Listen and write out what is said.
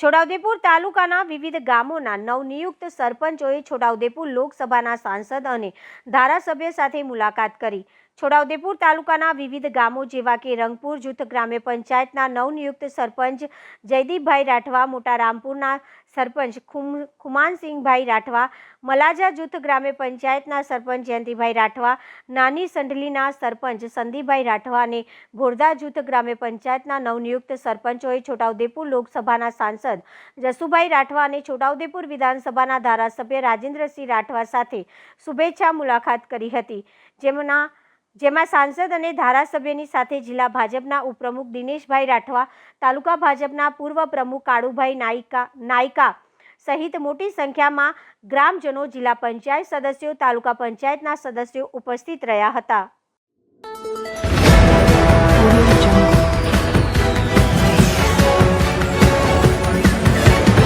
છોટાઉદેપુર તાલુકાના વિવિધ ગામોના નવનિયુક્ત સરપંચોએ છોટાઉદેપુર લોકસભાના સાંસદ અને ધારાસભ્ય સાથે મુલાકાત કરી. છોટાઉદેપુર તાલુકાના વિવિધ ગામો જેવા કે રંગપુર જૂથ ગ્રામ્ય પંચાયતના નવનિયુક્ત સરપંચ જયદીપભાઈ રાઠવા, મોટા રામપુરના સરપંચ ખુમ, ખુમાનસિંહભાઈ રાઠવા, મલાજા જૂથ ગ્રામ્ય પંચાયતના સરપંચ જયંતિભાઈ રાઠવા, નાની સંડલીના સરપંચ સંદીપભાઈ રાઠવા અને ઘોડદા જૂથ ગ્રામ્ય પંચાયતના નવનિયુક્ત સરપંચોએ છોટાઉદેપુર લોકસભાના સાંસદ જસુભાઈ રાઠવા અને છોટાઉદેપુર વિધાનસભાના ધારાસભ્ય રાજેન્દ્રસિંહ રાઠવા સાથે શુભેચ્છા મુલાકાત કરી હતી. જેમના જેમાં સાંસદ અને ધારાસભ્યની સાથે જિલ્લા ભાજપના ઉપપ્રમુખ દિનેશભાઈ રાઠવા, તાલુકા ભાજપના પૂર્વ પ્રમુખ કાળુભાઈ નાયકા નાયકા સહિત મોટી સંખ્યામાં ગ્રામજનો, જિલ્લા પંચાયત સદસ્યો, તાલુકા પંચાયતના સદસ્યો ઉપસ્થિત રહ્યા હતા.